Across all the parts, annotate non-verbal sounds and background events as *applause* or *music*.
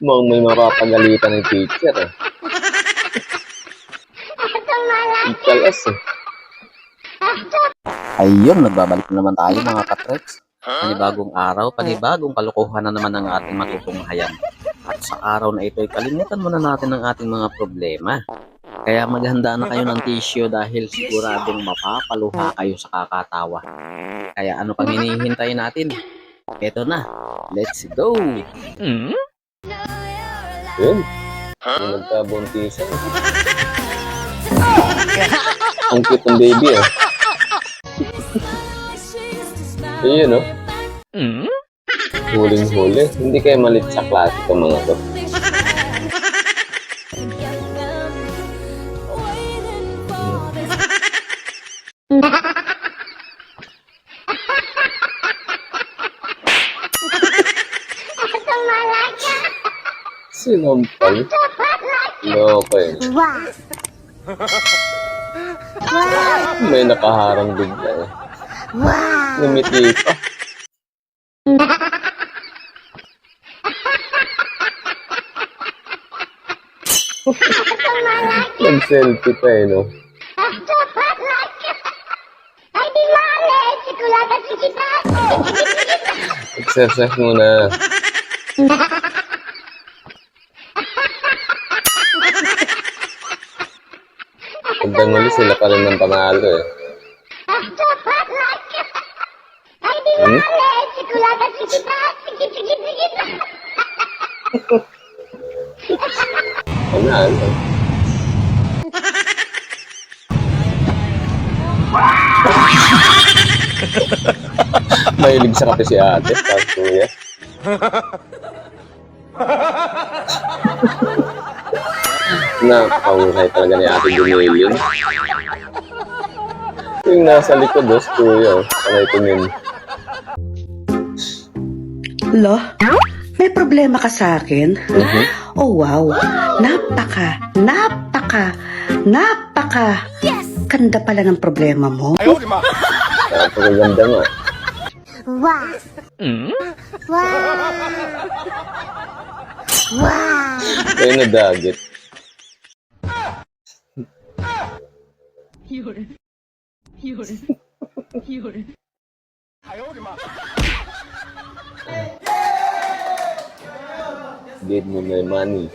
Mukhang may mapapagalitan ng teacher eh. Teacher eh. Ayun, nagbabalik na naman tayo mga katreks. Panibagong araw, panibagong kalukuhan na naman ang ating matutunghayan. At sa araw na ito, ay kalimutan muna natin ang ating mga problema. Kaya maghanda na kayo ng tissue dahil siguradong mapapaluha kayo sa kakatawa. Kaya ano pang hinihintay natin? Ito na, let's go! Yun. Yung nagkabuntisan. *laughs* Ang cute ng baby eh. Ayun oh. Huling-huli. Hindi kayo malit sa klase itong mga to. Sinampal. Loko eh. May nakaharang bigla eh. Ngumiti pa. Nag-selfie pa eh, no? Exercise muna. Pagdang muli sila pa rin ng panalo eh. Hmm? Panalo. *laughs* Mahilig sa kape si ate, tapos kuya. *laughs* Napakahusay talaga ni ate Gumillion. Yung nasa likod, dos, kuya. Panay tingin. Lo, may problema ka sa akin? Mhm. Oh wow, napaka, napaka, napaka. Yes! Ganda pala ng problema mo. Napakaganda nga. Kaya nadagit. Give me my money.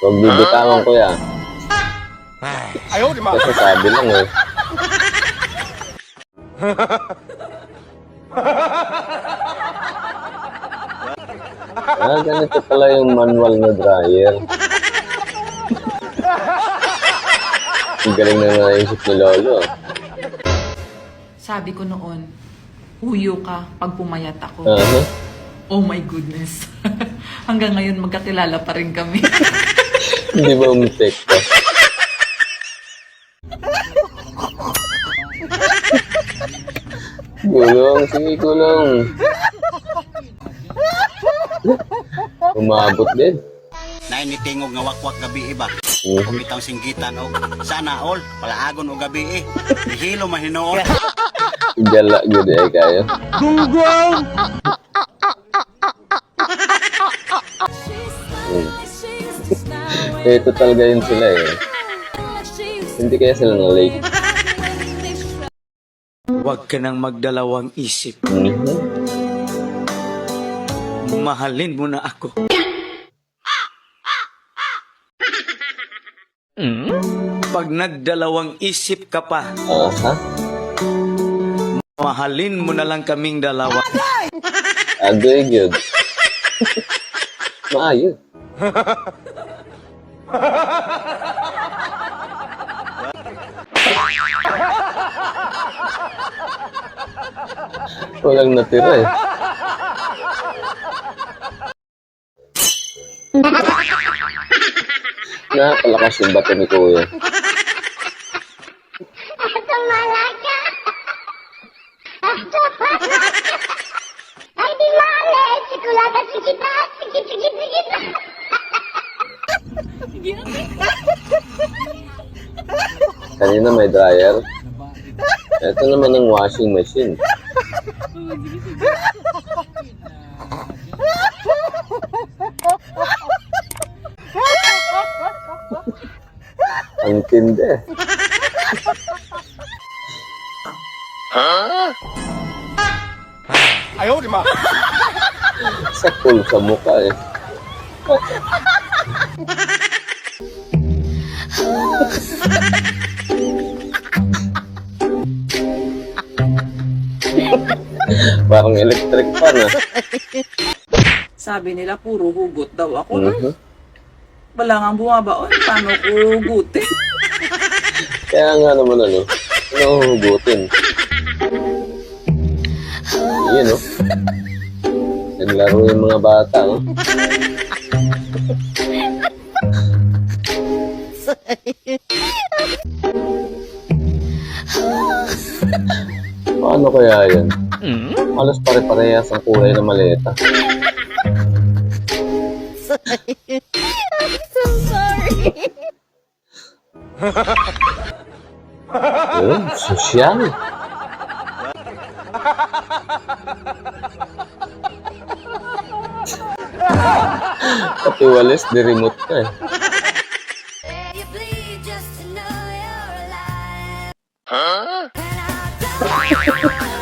Huwag bibitawan ko yan. Kasi sabi lang eh. Ah, ganito pala yung manual na dryer. Ang galing na naisip ni Lolo. Sabi ko noon, huyo ka pag pumayat ako. Aha. Oh my goodness. *laughs* Hanggang ngayon magkakilala pa rin kami. Hindi ba umitek ka? Gulong, sige gulong. Umabot din. na initingog nga wakwak gabi iba. Mhm. Kung bitaw singgitan o sana all palaagon o gabi eh. Ihilo mahinoon. Gala gud ay kayo. Hmm. *laughs* Eh, ito talaga yun sila eh. Hindi kaya sila na late. Huwag ka nang magdalawang isip. Mahalin mo na ako. Pag nagdalawang isip ka pa, Aha. mahalin mo na lang kaming dalawa. Agoy good. Maayo. *laughs* Walang natira eh. Nakakalakas yung bato ni Kuya. Kanina may dryer. Ito naman ang washing machine. Ang tindi. Ayaw, di ma. Sakol sa mukha eh. Parang electric fan ah. *laughs* Sabi nila, puro hugot daw ako. Mhm. Wala nga bumabaon. Paano ko hugutin? *laughs* Kaya nga naman ano, nahuhugutin. Yun oh. Naglaro yung mga bata oh. *laughs* Paano kaya yan? Halos pare-parehas ang kulay ng maleta. *laughs* *laughs* Yun, sosyal. *laughs* Pati walis, di remote ka eh. Hindi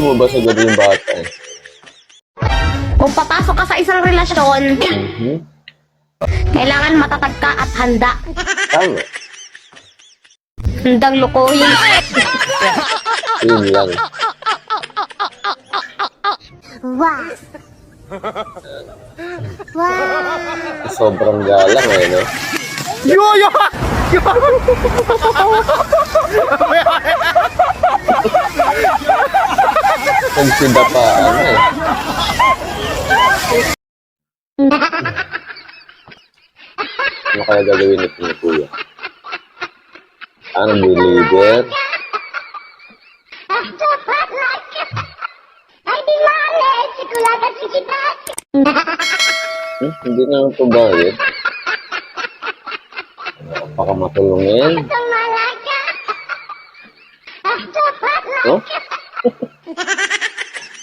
mo ba sagad yung bata? Kung papasok ka sa isang relasyon, Hmm? kailangan matatag ka at handa. Tama. Handang lukuhin. Yun lang. Sobrang galang eh, no? *laughs* Nagsida pa, ano eh. Ano kaya gagawin nito ni Kuya? Ano, believer? Hmm, hindi na ito bayad. Baka matulungin. Oh?